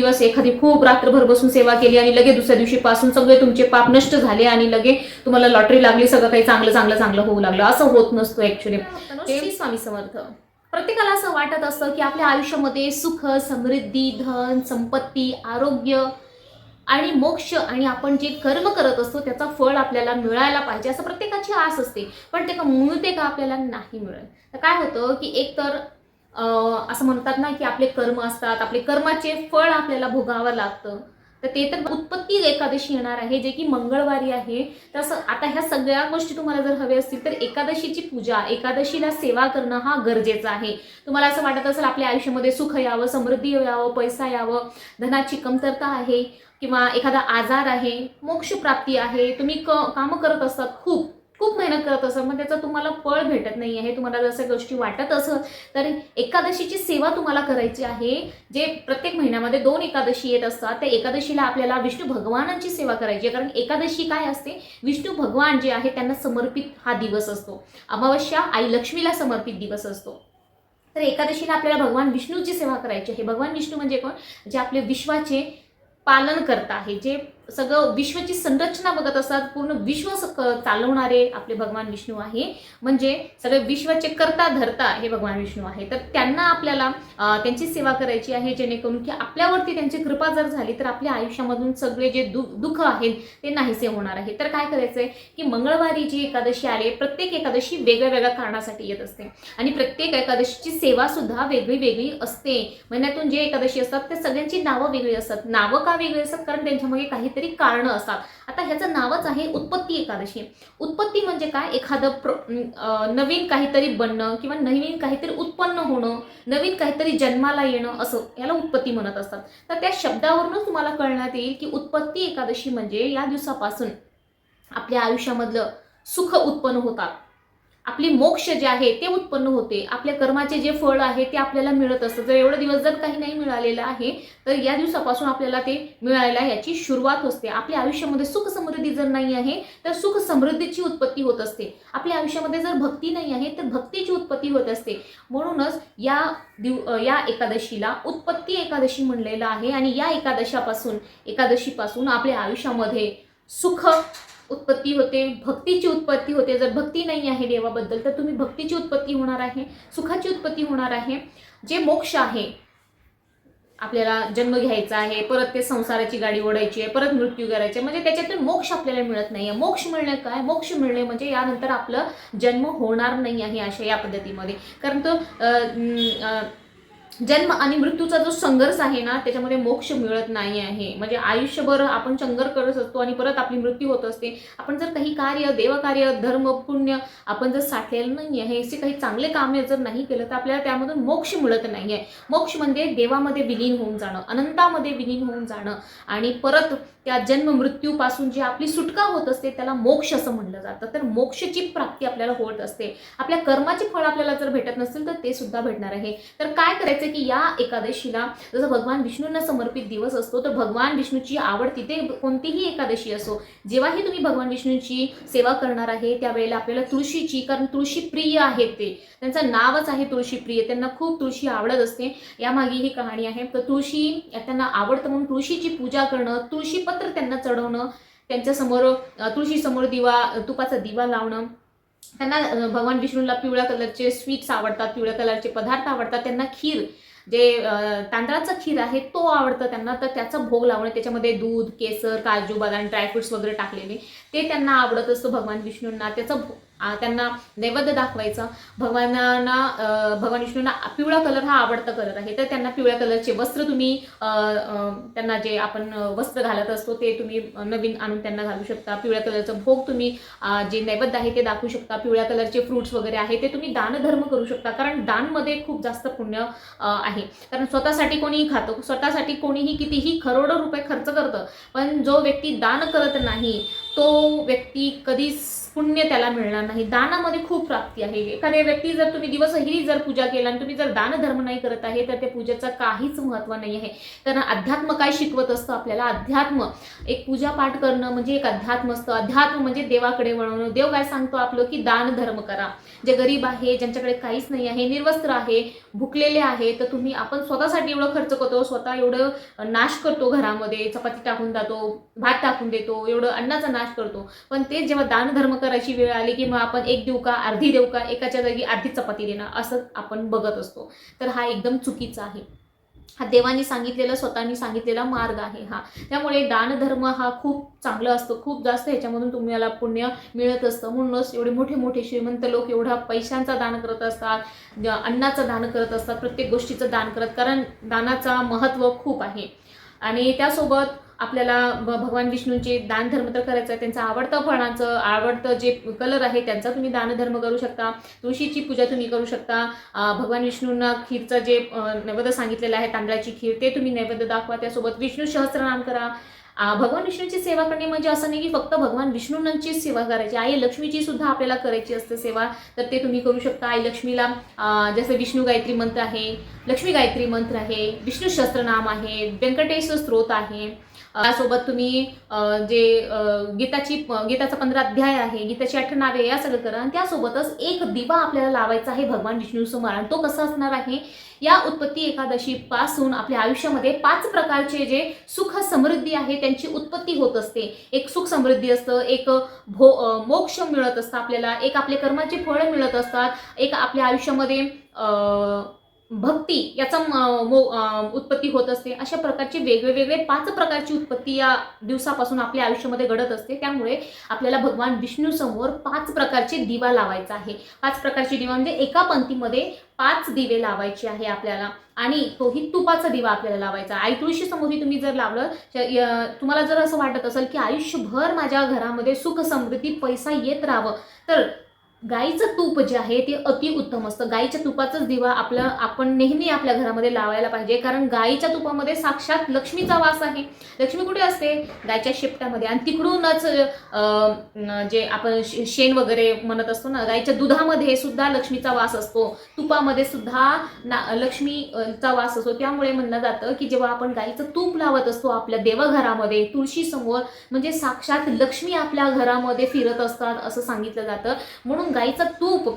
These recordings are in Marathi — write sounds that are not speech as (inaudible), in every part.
दिवस एखादी खूप रात्रभर बसून सेवा केली आणि लगे दुसऱ्या दिवशी पासून सगळे तुमचे पाप नष्ट झाले आणि लगे तुम्हाला लॉटरी लागली सगळं काही चांगलं चांगलं चांगलं होऊ लागलं. असं होत नसतं ऍक्च्युली स्वामी समर्थ. प्रत्येकाला असं वाटत असतं की आपल्या आयुष्यामध्ये सुख समृद्धी धन संपत्ती आरोग्य आणि मोक्ष आणि आपण जे कर्म करत असतो त्याचा फळ आपल्याला मिळायला पाहिजे असं प्रत्येकाची आस असते. पण ते का मिळते का आपल्याला नाही मिळत? तर काय होतं की एक तर अं, असं म्हणतात ना की आपले कर्म असतात आपले कर्माचे फळ आपल्याला भोगावं लागतं. तर ते तर उत्पत्ती एकादशी येणार आहे जे की मंगळवारी आहे. तसं आता ह्या सगळ्या गोष्टी तुम्हाला जर हवे असतील तर एकादशीची पूजा एकादशीला सेवा करणं हा गरजेचा आहे. तुम्हाला असं वाटत असेल आपल्या आयुष्यामध्ये सुख यावं समृद्धी यावं पैसा यावं धनाची कमतरता आहे किंवा एखादा आजार आहे मोक्ष प्राप्ती आहे तुम्ही क कामं करत असतात खूप. मेहनत करत असाल मग त्याचं तुम्हाला फळ भेटत नाही आहे तुम्हाला जर अशा गोष्टी वाटत असं तर एकादशीची सेवा तुम्हाला करायची आहे जे प्रत्येक महिन्यामध्ये दोन एकादशी येत असतात त्या एकादशीला आपल्याला विष्णू भगवानांची सेवा करायची आहे. कारण एकादशी काय असते? विष्णू भगवान जे आहे त्यांना समर्पित हा दिवस असतो. अमावस्या आई लक्ष्मीला समर्पित दिवस असतो. तर एकादशीला आपल्याला भगवान विष्णूची सेवा करायची आहे. भगवान विष्णू म्हणजे कोण? जे आपले विश्वाचे पालन करता आहे जे सगळं विश्वची संरचना बघत असतात पूर्ण विश्व स- क- चालवणारे आपले भगवान विष्णू आहे. म्हणजे सगळे विश्वाचे करता धरता हे भगवान विष्णू आहे. तर त्यांना आपल्याला त्यांची सेवा करायची आहे जेणेकरून की आपल्यावरती त्यांची कृपा जर झाली तर आपल्या आयुष्यामधून सगळे जे दु दुःख आहेत ते नाहीसे होणार आहे. तर काय करायचं आहे की मंगळवारी जी एकादशी आले प्रत्येक एकादशी वेगळ्या वेगळ्या कारणासाठी येत असते. आणि प्रत्येक एकादशीची सेवा सुद्धा वेगळी वेगळी असते. महिन्यातून जे एकादशी असतात ते सगळ्यांची नावं वेगळी असतात. नावं का वेगळी असतात? कारण त्यांच्यामागे काहीतरी कारणं असतात. आता ह्याचं नावच आहे उत्पत्ती एकादशी. उत्पत्ती म्हणजे काय? एखादं प्र नवीन काहीतरी बनणं किंवा नवीन काहीतरी उत्पन्न होणं नवीन काहीतरी जन्माला येणं असं याला उत्पत्ती म्हणत असतात. तर त्या शब्दावरूनच तुम्हाला कळण्यात येईल की उत्पत्ती एकादशी म्हणजे या दिवसापासून आपल्या आयुष्यामधलं सुख उत्पन्न होतात. आपली मोक्ष जे आहे ते उत्पन्न होते. आपल्या कर्माचे जे फळ आहे ते आपल्याला मिळत असतं. जर एवढं दिवस जर काही नाही मिळालेलं आहे तर या दिवसापासून आपल्याला ते मिळायला याची सुरुवात असते. आपल्या आयुष्यामध्ये सुख समृद्धी जर नाही आहे तर सुख समृद्धीची उत्पत्ती होत असते. आपल्या आयुष्यामध्ये जर भक्ती नाही आहे तर भक्तीची उत्पत्ती होत असते. म्हणूनच या दिव या एकादशीला उत्पत्ती एकादशी म्हणलेलं आहे आणि या एकादशापासून एकादशीपासून आपल्या आयुष्यामध्ये सुख उत्पत्ती होते भक्तीची उत्पत्ती होते. जर भक्ती नाही आहे देवाबद्दल तर तुम्ही भक्तीची उत्पत्ती होणार आहे सुखाची उत्पत्ती होणार आहे. जे मोक्ष आहे आपल्याला जन्म घ्यायचा आहे परत ते संसाराची गाडी ओढायची आहे परत मृत्यू करायचे म्हणजे त्याच्यातून मोक्ष आपल्याला मिळत नाही. आहे मोक्ष मिळणे काय? मोक्ष मिळणे म्हणजे यानंतर आपलं जन्म होणार नाही आहे अशा या पद्धतीमध्ये. कारण तो अं, आ, जन्म आणि मृत्यूचा जो संघर्ष आहे ना त्याच्यामध्ये मोक्ष मिळत नाही आहे. म्हणजे आयुष्यभर आपण संघर्ष करत असतो आणि परत आपली मृत्यू होत असते. आपण जर काही कार्य देवकार्य धर्म पुण्य आपण जर साठलेलं नाही आहे असे काही चांगले कामे जर नाही केलं तर आपल्याला त्यामधून मोक्ष मिळत नाही आहे. मोक्ष म्हणजे देवामध्ये विलीन होऊन जाणं अनंतामध्ये विलीन होऊन जाणं आणि परत त्या जन्म मृत्यूपासून जी आपली सुटका होत असते त्याला मोक्ष असं म्हणलं जातं. तर मोक्षची प्राप्ती आपल्याला होत असते. आपल्या कर्माचे फळ आपल्याला जर भेटत नसेल तर ते सुद्धा भेटणार आहे. तर काय करायचं? की या एकादशीला जसं भगवान विष्णूंना समर्पित दिवस असतो तर भगवान विष्णूची आवड तिथे कोणतीही एकादशी असो जेव्हाही तुम्ही भगवान विष्णूंची सेवा करणार आहे त्यावेळेला आपल्याला तुळशीची कारण तुळशी प्रिय आहेत ते. त्यांचं नावच आहे तुळशी प्रिय त्यांना खूप तुळशी आवडत असते. यामागे ही कहाणी आहे तर तुळशी त्यांना आवडतं म्हणून तुळशीची पूजा करणं तुळशी पत्र त्यांना चढवणं त्यांच्यासमोर तुळशीसमोर दिवा तुपाचा दिवा लावणं त्यांना भगवान विष्णूला पिवळ्या कलरचे स्वीट्स आवडतात पिवळ्या कलरचे पदार्थ आवडतात त्यांना खीर जे तांदळाचा तांदळाचं खीर आहे तो आवडतं त्यांना तर त्याचा भोग लावणं त्याच्यामध्ये दूध केसर काजू बदाम ड्रायफ्रुट्स वगैरे टाकलेले. ते त्यांना आवडत असतं भगवान विष्णूंना. त्याचं त्यांना नैवेद्य दाखवायचं. भगवानांना भगवान विष्णूंना पिवळा कलर हा आवडता कलर आहे. तर त्यांना पिवळ्या कलरचे वस्त्र तुम्ही त्यांना जे आपण वस्त्र घालत असतो ते तुम्ही नवीन आणून त्यांना घालू शकता. पिवळ्या कलरचं भोग तुम्ही जे नैवेद्य आहे ते दाखवू शकता. पिवळ्या कलरचे फ्रुट्स वगैरे आहे ते तुम्ही दानधर्म करू शकता. कारण दानमध्ये खूप जास्त पुण्य आहे. कारण स्वतःसाठी कोणीही खातं स्वतःसाठी कोणीही कितीही करोडो रुपये खर्च करतं. पण जो व्यक्ती दान करत नाही तो व्यक्ती कधीच पुण्य त्याला मिळणार नाही. दानामध्ये खूप प्राप्ती आहे. एखाद्या व्यक्ती जर तुम्ही दिवसही जर पूजा केला आणि तुम्ही जर दानधर्म नाही करत आहे तर त्या पूजेचं काहीच महत्त्व नाही आहे. कारण अध्यात्म काय शिकवत असतं आपल्याला? अध्यात्म. एक पूजा पाठ करणं म्हणजे एक अध्यात्म असतं. अध्यात्म म्हणजे देवाकडे वळवणं. देव काय सांगतो आपलं? की दान धर्म करा. जे गरीब आहे ज्यांच्याकडे काहीच नाही आहे निर्वस्त्र आहे भुकलेले आहे तर तुम्ही आपण स्वतःसाठी एवढं खर्च करतो स्वतः एवढं नाश करतो घरामध्ये. चपाती टाकून जातो भात टाकून देतो एवढं अन्नाचा नाश करतो. पण ते जेव्हा दानधर्म करायची वेळ आली की मग आपण एक देऊ का अर्धी देऊ का एकाच्या जागी अर्धी चपाती देणार असं आपण बघत असतो. तर हा एकदम चुकीचा आहे. हा देवानी सांगितलेला स्वतःनी सांगितलेला मार्ग आहे हा. त्यामुळे दानधर्म हा खूप चांगला असतो. खूप जास्त ह्याच्यामधून तुम्हाला पुण्य मिळत असतं. म्हणूनच एवढे मोठे मोठे श्रीमंत लोक एवढा पैशांचा दान करत असतात अन्नाचं दान करत असतात प्रत्येक गोष्टीचं दान करत कारण दानाचा महत्त्व खूप आहे. आणि त्यासोबत आपल्याला भ- भगवान विष्णूंचे दानधर्म तर करायचं आहे त्यांचं आवडतं फळांचं आवडतं जे कलर आहे त्यांचा तुम्ही दानधर्म करू शकता तुळशीची पूजा तुम्ही करू शकता भगवान विष्णूंना खीरचं जे नैवेद्य सांगितलेलं आहे तांदळाची खीर ते तुम्ही नैवेद्य दाखवा त्यासोबत विष्णू सहस्रनाम करा. भगवान विष्णूची सेवा करणे म्हणजे असं नाही की फक्त भगवान विष्णूंचीच सेवा करायची आई लक्ष्मीची सुद्धा आपल्याला करायची असते सेवा तर ते तुम्ही करू शकता. आई लक्ष्मीला जसं विष्णू गायत्री मंत्र आहे लक्ष्मी गायत्री मंत्र आहे विष्णू शस्त्रनाम आहे व्यंकटेश स्त्रोत आहे त्यासोबत तुम्ही जे गीताची गीताचा पंधरा अध्याय आहे गीताची आठ नावे या सगळं करा. आणि त्यासोबतच एक दिवा आपल्याला लावायचा आहे भगवान विष्णूसमोर आणि तो कसा असणार आहे? या उत्पत्ती एकादशी पासून आपल्या आयुष्यामध्ये पाच प्रकारचे जे सुख समृद्धी आहे त्यांची उत्पत्ती होत असते. एक सुख समृद्धी असतं एक भो मोक्ष मिळत असतं आपल्याला एक आपले कर्माचे फळ मिळत असतात एक आपल्या आयुष्यामध्ये भक्ती याचा मो- उत्पत्ती होत असते. अशा प्रकारचे वेगवेगळे पाच प्रकारची उत्पत्ती या दिवसापासून आपल्या आयुष्यामध्ये घडत असते. त्यामुळे आपल्याला भगवान विष्णू समोर पाच प्रकारचे दिवा लावायचा आहे. पाच प्रकारचे दिवा म्हणजे एका पंक्तीमध्ये पाच दिवे लावायचे आहे आपल्याला आणि तोही तुपाचा दिवा आपल्याला लावायचा. आई तुळशी समोरही तुम्ही जर लावलं तुम्हाला जर असं वाटत असेल की आयुष्यभर माझ्या घरामध्ये सुख समृद्धी पैसा येत राहावं तर गाईचं तूप जे आहे ते अतिउत्तम असतं. गाईच्या तुपाचाच दिवा आपलं आपण नेहमी आपल्या घरामध्ये लावायला पाहिजे. कारण गाईच्या तुपामध्ये साक्षात लक्ष्मीचा वास आहे. लक्ष्मी कुठे असते? गायच्या शेपटामध्ये. आणि तिकडूनच जे आपण शे- शेण वगैरे म्हणत असतो ना गायच्या दुधामध्ये सुद्धा लक्ष्मीचा वास असतो. तुपामध्ये सुद्धा ना लक्ष्मीचा वास असतो. त्यामुळे म्हणलं जातं की जेव्हा आपण गाईचं तूप लावत असतो आपल्या देवघरामध्ये तुळशीसमोर म्हणजे साक्षात लक्ष्मी आपल्या घरामध्ये फिरत असतात असं सांगितलं जातं. म्हणून गाईचं तूप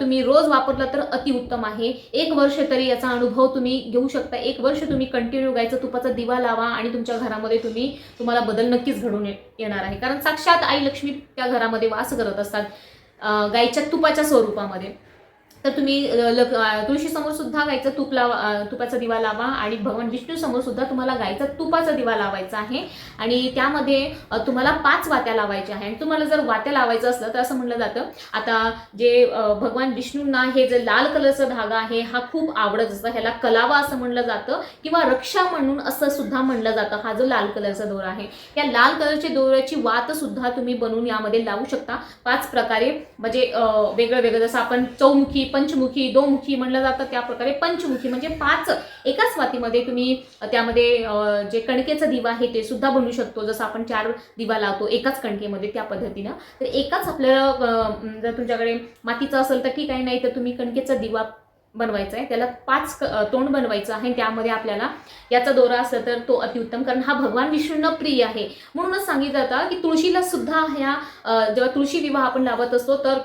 तुम्ही रोज वापरलं तर अतिउत्तम आहे. एक वर्ष तरी याचा अनुभव तुम्ही घेऊ शकता. एक वर्ष तुम्ही कंटिन्यू गाईचं तुपाचा दिवा लावा आणि तुमच्या घरामध्ये तुम्ही तुम्हाला बदल नक्कीच घडून ये- येणार आहे. कारण साक्षात आई लक्ष्मी त्या घरामध्ये वास करत असतात गाईच्या तुपाच्या स्वरूपामध्ये. तर तुम्ही लग तुळशीसमोर सुद्धा गायचा तूप लावा तुपाचा दिवा लावा आणि भगवान विष्णू समोर सुद्धा तुम्हाला गायचा तुपाचा दिवा लावायचा आहे. आणि त्यामध्ये तुम्हाला पाच वात्या लावायच्या आहे. आणि तुम्हाला जर वात्या लावायचं असलं तर असं म्हणलं जातं आता जे भगवान विष्णूंना हे जे लाल कलरचा धागा आहे हा खूप आवडत असतं. ह्याला कलावा असं म्हणलं जातं किंवा रक्षा म्हणून असं सुद्धा म्हणलं जातं हा जो लाल कलरचा दोरा आहे. या लाल कलरच्या दोऱ्याची वात सुद्धा तुम्ही बनवून यामध्ये लावू शकता. पाच प्रकारे म्हणजे वेगळं वेगळं जसं आपण चौमुखी पंचमुखी दोमुखी म्हणलं जातं त्या प्रकारे पंचमुखी म्हणजे पाच एकाच स्वातीमध्ये तुम्ही त्यामध्ये जे कणकेचं दिवा आहे ते सुद्धा बनवू शकतो. जसं आपण चार दिवा लावतो एकाच कणकेमध्ये त्या पद्धतीनं. तर एकाच आपल्याला जर तुमच्याकडे मातीचं असेल तर ठीक आहे नाही तर तुम्ही कणकेचा दिवा बनवायचा आहे. त्याला पाच क- तोंड बनवायचं आहे. त्यामध्ये आपल्याला याचा दोरा असेल तर तो अतिउत्तम कारण हा भगवान विष्णूंना प्रिय आहे. म्हणूनच सांगितलं जातं की तुळशीला सुद्धा ह्या जेव्हा तुळशी विवाह आपण लावत असतो तर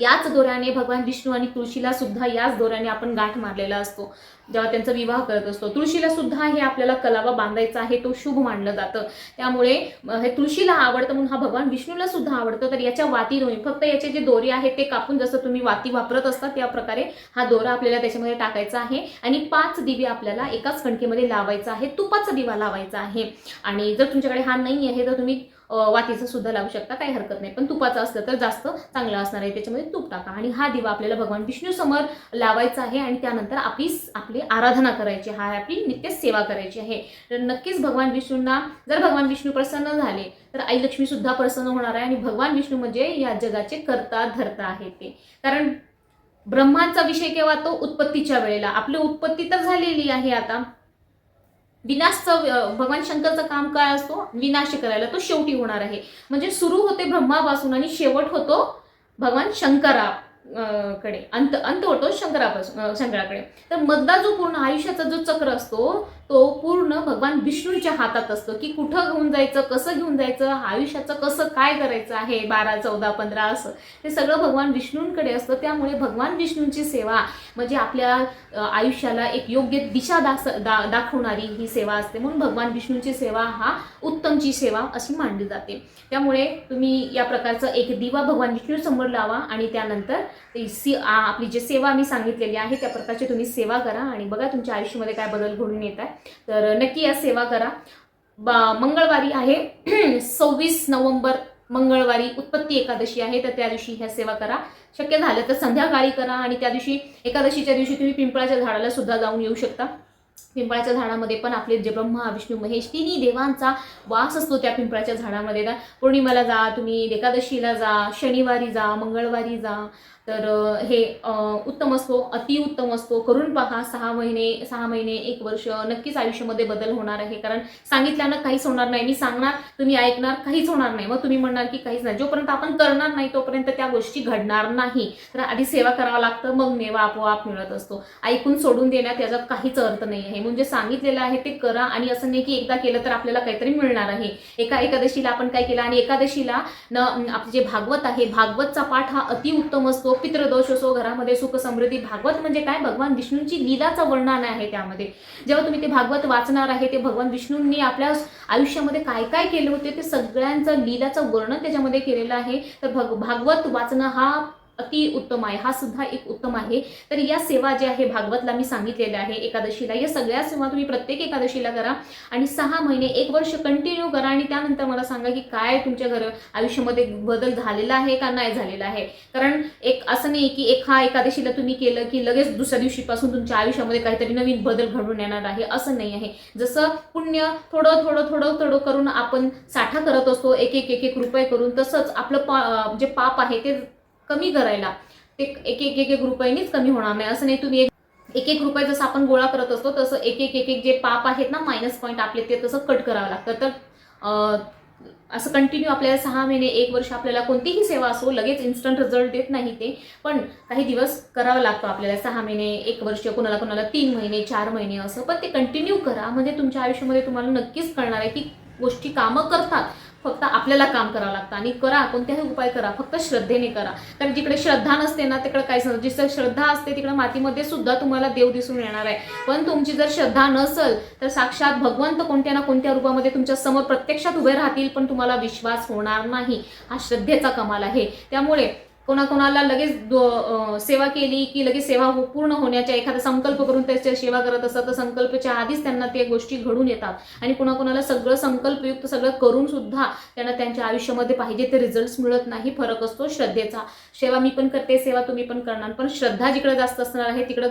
याच दोऱ्याने भगवान विष्णू आणि तुळशीला सुद्धा याच दोऱ्याने आपण गाठ मारलेला असतो. जेव्हा त्यांचा विवाह करत असतो. तुळशीला सुद्धा हे आपल्याला कलावा बांधायचा आहे तो शुभ मानलं जातं. त्यामुळे हे तुळशीला आवडतं म्हणून हा भगवान विष्णूला सुद्धा आवडतं. तर याच्या वाती दोन्ही फक्त याचे जे दोरे आहेत ते कापून जसं तुम्ही वाती वापरत असता त्या प्रकारे हा दोरा आपल्याला त्याच्यामध्ये टाकायचा आहे. आणि पाच दिवे आपल्याला एकाच कणकेमध्ये लावायचा आहे. तुपाचा दिवा लावायचा आहे. आणि जर तुमच्याकडे हा नाही आहे तर तुम्ही वातीचं वातीचा सुद्धा लावू शकता. काही हरकत नाही. पण तुपाचा असलं तर जास्त चांगलं असणार आहे. त्याच्यामध्ये तूप टाका. आणि हा दिवा आपल्याला भगवान विष्णू समोर लावायचा आहे आणि त्यानंतर आपली आपली आराधना करायची हा आपली नित्य सेवा करायची आहे. तर नक्कीच भगवान विष्णूंना जर भगवान विष्णू प्रसन्न झाले तर आई लक्ष्मी सुद्धा प्रसन्न होणार आहे आणि भगवान विष्णू म्हणजे या जगाचे करता धरता आहे ते. कारण ब्रह्माचा विषय केव्हा तो उत्पत्तीच्या वेळेला. आपली उत्पत्ती तर झालेली आहे आता. विनाशचं भगवान शंकरचं काम काय असतो? विनाश करायला तो शेवटी होणार आहे. म्हणजे सुरू होते ब्रह्मापासून आणि शेवट होतो भगवान शंकरा कडे अंत अंत होतो शंकरापासून शंकराकडे. तर मधला जो पूर्ण आयुष्याचा जो चक्र असतो तो पूर्ण भगवान विष्णूंच्या हातात असतो की कुठं घेऊन जायचं कसं घेऊन जायचं आयुष्याचं कसं काय करायचं आहे बारा चौदा पंधरा असं. ते सगळं भगवान विष्णूंकडे असतं. त्यामुळे भगवान विष्णूंची सेवा म्हणजे आपल्या आयुष्याला एक योग्य दिशा दास दा दाखवणारी ही सेवा असते. म्हणून भगवान विष्णूंची सेवा हा उत्तमची सेवा अशी मानली जाते. त्यामुळे तुम्ही या प्रकारचं एक दिवा भगवान विष्णू समोर लावा आणि त्यानंतर सी आ- आपली जी सेवा मी सांगितलेली आहे त्या प्रकारची तुम्ही सेवा करा आणि बघा तुमच्या आयुष्यामध्ये काय बदल घडून येत आहे. तर नक्की या सेवा करा. बा मंगळवारी आहे. (clears throat) सव्वीस नोव्हेंबर मंगळवारी उत्पत्ती एकादशी आहे तर त्या दिवशी ह्या सेवा करा. शक्य झालं तर संध्याकाळी करा आणि त्या दिवशी एकादशीच्या दिवशी तुम्ही पिंपळाच्या झाडाला सुद्धा जाऊन येऊ शकता. पिंपळाच्या झाडामध्ये पण आपले जे ब्रह्मा विष्णू महेश तिन्ही देवांचा वास असतो त्या पिंपळाच्या झाडामध्ये. पौर्णिमाला पौर्णिमेला जा तुम्ही एकादशीला जा शनिवारी जा मंगळवारी जा तर हे उत्तम असतो अतिउत्तम असतो. करून पहा सहा महिने सहा महिने एक वर्ष नक्कीच आयुष्यामध्ये बदल होणार आहे. कारण सांगितल्यानं काहीच होणार नाही. मी सांगणार तुम्ही ऐकणार काहीच होणार नाही. मग तुम्ही म्हणणार की काहीच नाही. जोपर्यंत आपण करणार नाही तोपर्यंत त्या गोष्टी घडणार नाही. तर आधी सेवा करावं लागतं मग मेवा आपोआप मिळत असतो. ऐकून सोडून देण्यात याचा काहीच अर्थ नाही आहे. म्हणजे सांगितलेलं आहे ते करा आणि असं नाही की एकदा केलं तर आपल्याला काहीतरी मिळणार आहे. एका एकादशीला आपण काय केलं आणि एकादशीला न आपले जे भागवत आहे भागवतचा पाठ हा अतिउत्तम असतो. पितृदोष असो घरामध्ये सुख समृद्धी. भागवत म्हणजे काय? भगवान विष्णूंची लीलाचं वर्णन आहे त्यामध्ये. जेव्हा तुम्ही ते भागवत वाचणार आहे ते भगवान विष्णूंनी आपल्या आयुष्यामध्ये काय काय केले होते ते सगळ्यांचं लीलाचं वर्णन त्याच्यामध्ये केलेलं आहे. तर भग भागवत वाचणं हा अति उत्तम आहे. हा सुद्धा एक उत्तम आहे. तर या सेवा ज्या आहे भागवतला मी सांगितलेल्या आहे एकादशीला या सगळ्या सेवा तुम्ही प्रत्येक एकादशीला करा आणि सहा महिने एक वर्ष कंटिन्यू करा आणि त्यानंतर मला सांगा की काय तुमच्या घर आयुष्यामध्ये बदल झालेला आहे का नाही झालेला आहे? कारण एक असं नाही की एक हा एकादशीला तुम्ही केलं की लगेच दुसऱ्या दिवशीपासून तुमच्या आयुष्यामध्ये काहीतरी नवीन बदल घडून येणार आहे असं नाही आहे. जसं पुण्य थोडं थोडं थोडं थोडं करून आपण साठा करत असतो एक एक एक एक रुपये करून तसंच आपलं पा जे पाप आहे ते कमी करायला. ते एक एक एक एक रुपयानेच कमी होणार नाही. असं नाही तुम्ही एक एक एक रुपये जसं आपण गोळा करत असतो तसं एक एक एक एक जे पाप आहेत ना मायनस पॉईंट आपले ते तसं कट करावं लागतं. तर असं कंटिन्यू आपल्याला सहा महिने एक वर्ष आपल्याला कोणतीही सेवा असो लगेच इन्स्टंट रिझल्ट देत नाही ते. पण काही दिवस करावं लागतो आपल्याला सहा महिने एक वर्ष कोणाला कोणाला तीन महिने चार महिने असं. पण ते कंटिन्यू करा. म्हणजे तुमच्या आयुष्यामध्ये तुम्हाला नक्कीच कळणार आहे की गोष्टी कामं करतात. फक्त आपल्याला काम करावं लागतं आणि करा कोणत्याही उपाय करा फक्त श्रद्धेने करा. कारण जिकडे श्रद्धा नसते ना तिकडे काहीच नसतं जिथं श्रद्धा असते तिकडे मातीमध्ये सुद्धा तुम्हाला देव दिसून येणार आहे. पण तुमची जर श्रद्धा नसेल तर साक्षात भगवंत कोणत्या ना कोणत्या रूपामध्ये तुमच्यासमोर प्रत्यक्षात उभे राहतील पण तुम्हाला विश्वास होणार नाही. हा श्रद्धेचा कमाल आहे. त्यामुळे कोणाकोणाला लगेच दो- सेवा केली की लगेच सेवा हो- पूर्ण होण्याच्या एखादा संकल्प करून त्याच्या सेवा करत असतात तर संकल्पच्या आधीच त्यांना ते गोष्टी घडून येतात. आणि कोणाकोणाला सगळं संकल्पयुक्त सगळं करून सुद्धा त्यांना त्यांच्या आयुष्यामध्ये पाहिजे ते रिझल्ट मिळत नाही फरक असतो श्रद्धेचा. सेवा मी पण करते सेवा तुम्ही पण करणार. पण श्रद्धा जिकडे जास्त असणार आहे तिकडं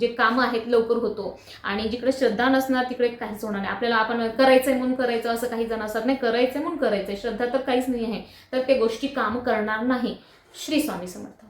जे कामं आहेत लवकर होतो. आणि जिकडे श्रद्धा नसणार तिकडे काहीच होणार नाही. आपल्याला आपण करायचंय म्हणून करायचं असं काही जण असतात. नाही करायचंय म्हणून करायचंय. श्रद्धा तर काहीच नाही आहे. तर ते गोष्टी काम करणार नाही. श्री स्वामी समर्थ.